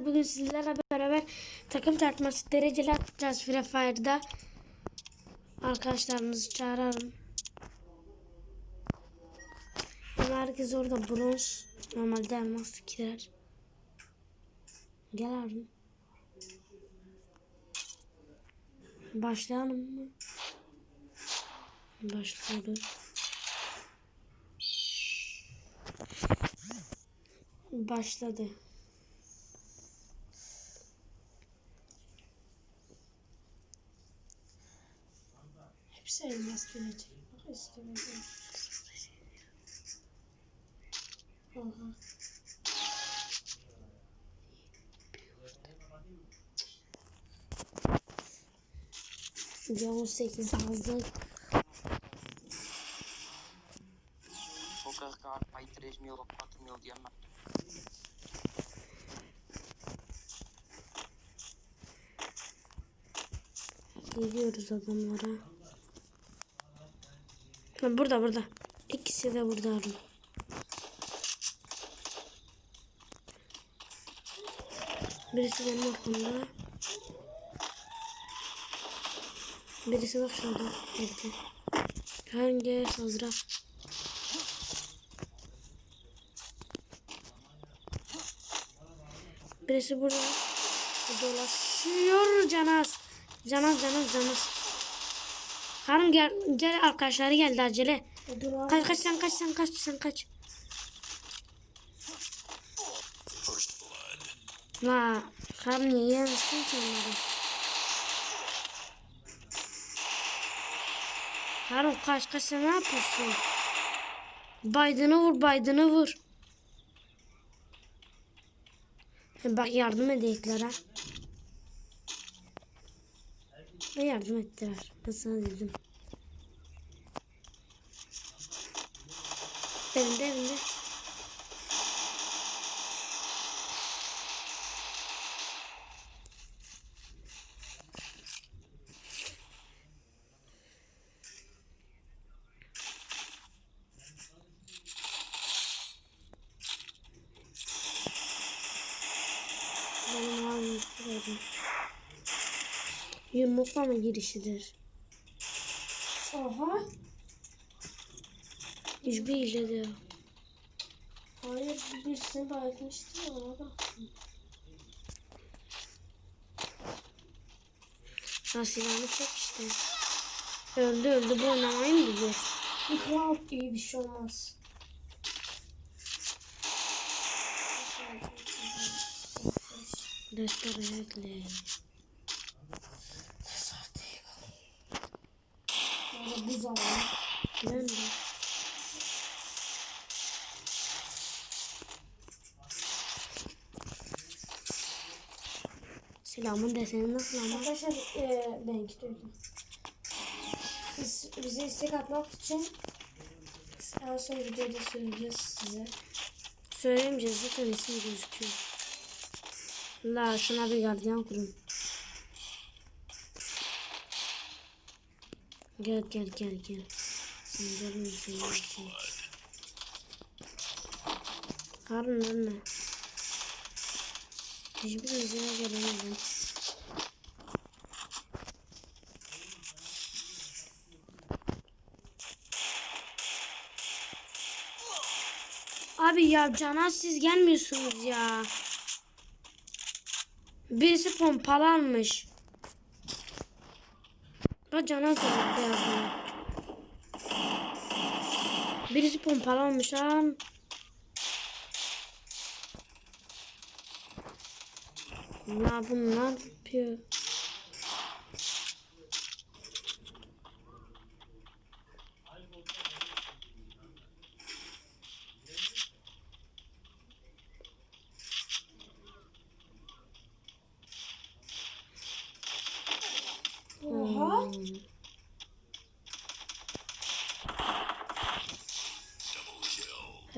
Bugün sizlerle beraber takım tartması dereceler atacağız Free Fire'da. Arkadaşlarımızı çağıralım. Ama herkes orada bronz. Normalde elmas girer. Gel abi. Başlayalım mı? Başlıyoruz. Başladı. Elmas gelecek. Bak istemedi. Oha. Bir 18 aldık. Vou carregar para aí 3 mil ou 4 mil diamantes. Gidiyoruz adamlara. Ha, burada burada. İkisi de burada abi. Birisi benim arkamda. Birisi bak şurada. Evde. Hangi hazıra? Birisi burada. Dolaşıyor Canaz. Canaz Canaz Canaz. Harun gel, gel arkadaşları geldi acele. E. Kaç kaç sen kaç sen kaç sen kaç. La Harun niye yemesin ki onları? Harun kaç kaç sen ne yapıyorsun? Biden'ı vur Biden'ı vur. Bak yardım edecekler ha. Ve yardım ettiler. Ben dedim. Evinde evinde. Benim Yumruklama girişidir. Oha. De yok. Hayır birisini bayılmıştı ya ona bak. Ha silahını çek işte. Öldü öldü bu oynamayı mı biliyor? Kral iyi bir şey olmaz. Restore ekle. Buz alalım. Ben de. Silahımın deseni nasıl ama? Arkadaşlar e, ben gidiyordum. Biz, bize istek atmak için en son videoda söyleyeceğiz size. Söyleyemeyeceğiz zaten isim gözüküyor. La şuna bir gardiyan kurun. Gel gel gel gel. Sen görmüyorsun. Sen Karın önüne. Hiçbirinize gelemedim. Abi ya Canan siz gelmiyorsunuz ya. Birisi pompalanmış. Bak Canan da yazıyor. Birisi pompalanmış ha. Ya bunlar yapıyor.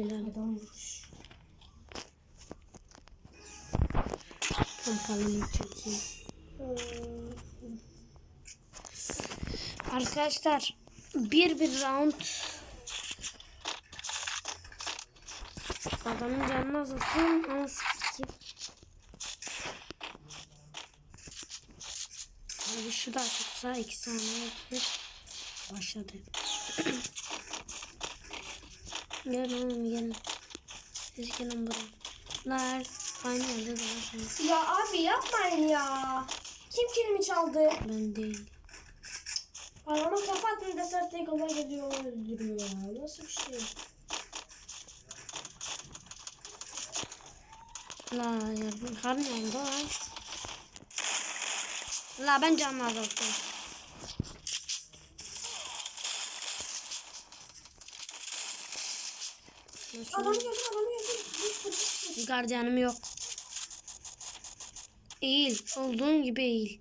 Helal vuruş. Pompalıyı çekeyim. Arkadaşlar bir bir round adamın canını azaltayım ama sikeyim. Abi şu da atılsa iki saniye başladı. Gel oğlum gelin. Siz gelin buraya. Lar aynı yerde daha Ya abi yapmayın ya. Kim kilimi çaldı? Ben değil. Adama kafa attım desert eagle'a geliyor öldürüyor ya. Nasıl bir şey? La yardım karın yandı ay. La ben canlı azalttım. Adam gördüm adamı gördüm. Gardiyanım yok. Eğil. Olduğun gibi eğil.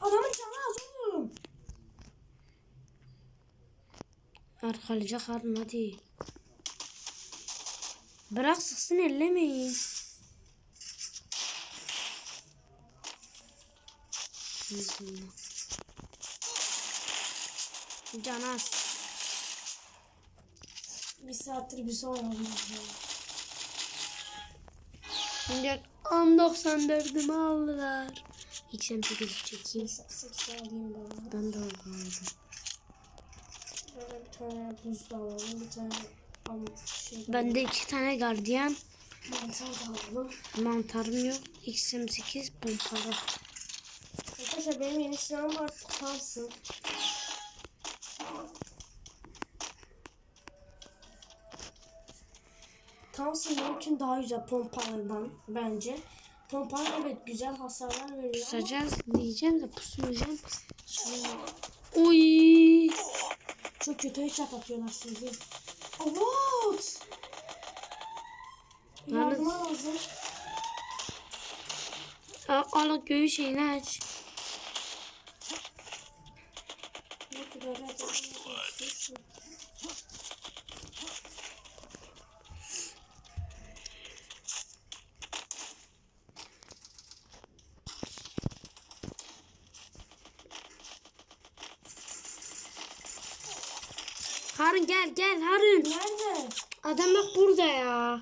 Adamın canı az oğlum. Arkalayacak harun hadi. Bırak sıksın ellemeyin. Bismillah. Can az. Bir saattir bir ya. Şimdi 10.94'ümü aldılar. XM8 çekeyim. 8 alayım ben. Ben de aldım. Böyle bir tane buz da alalım. Bir tane am şey de Bende iki tane gardiyan. mantar da alalım. Mantarım yok. XM8 pompalı. Arkadaşlar benim yeni silahım var. Thompson. Thompson mümkün daha güzel pompalardan bence. Pompalar evet güzel hasarlar veriyor ama Pusacağız diyeceğim de pusmayacağım. Uy. çok kötü headshot atıyorlar sizi. What? Yardıma lazım. Al, al göğü şeyini aç. Ne kadar Harun gel gel Harun. Nerede? Adam bak burada ya.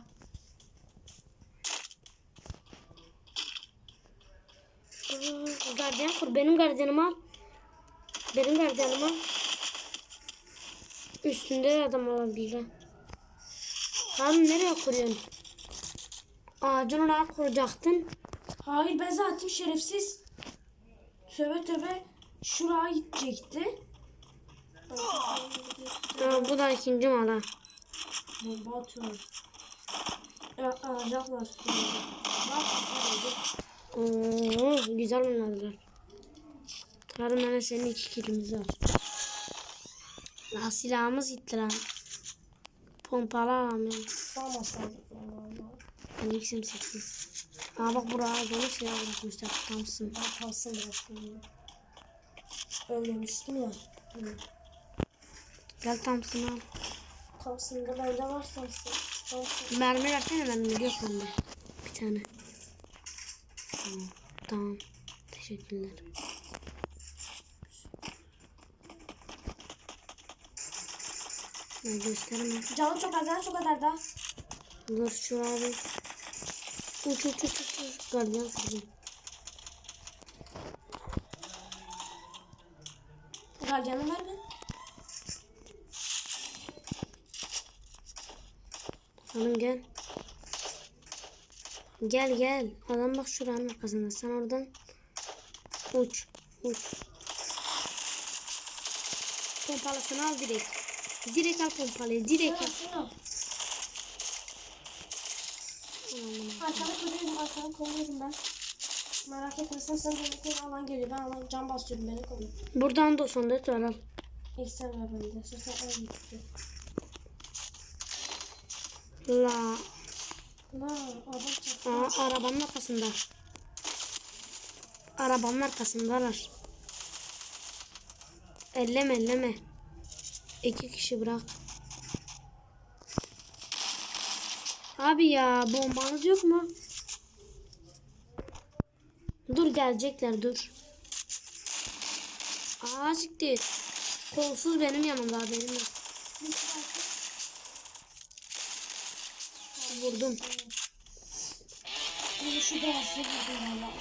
Aa, Gardiyan kur. Benim gardiyanımı al. Benim gardiyanımı al. Üstünde de adam olabilir. ha. Harun nereye kuruyorsun? Ağacın oraya kuracaktın. Hayır ben zaten şerefsiz. Töbe töbe şuraya gidecekti. Aa, bu da ikinci mala. Bomba atıyorum. Alacaklar. Oo, güzel oynadılar. Harun hemen senin iki kilimiz var. La silahımız gitti lan. Pompalı alamıyorum. Salmasaydık valla. Ben XM8. Aa bak buraya dolu silah bırakmışlar. Tamsın. Ben kalsın bıraktım ya. Ölmemiştim ya. Hani Gel Thompson'ı al. Thompson'da bende var Thompson. Thompson. Mermi versene mermi yok bende. Bir tane. Tamam. Tamam. Teşekkürler. Ben gösterme. Canı çok az, çok kadar da. Dur şuraya bir. Uç uç uç uç. Gardiyan kurdum. Gardiyanı ver mi? Hanım gel. Gel gel. Adam bak şuranın arkasında. Sen oradan uç. Uç. Pompalısını al direkt. Direkt al pompalıyı. Direkt al. Arkada koruyorum, arkada koruyorum ben. Merak etme sen sen de alan geliyor. Ben alan can basıyorum beni koru. Buradan da son dört var al. İlk sen ver bende. Sen sen en gitti. La. La. Aa, arabanın arkasında. Arabanın arkasındalar. Elleme elleme. İki kişi bırak. Abi ya bombanız yok mu? Dur gelecekler dur. Aa siktir. Kolsuz benim yanımda yok. Vurdum. Şu valla.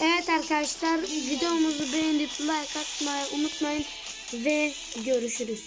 Evet arkadaşlar videomuzu beğenip like atmayı unutmayın ve görüşürüz.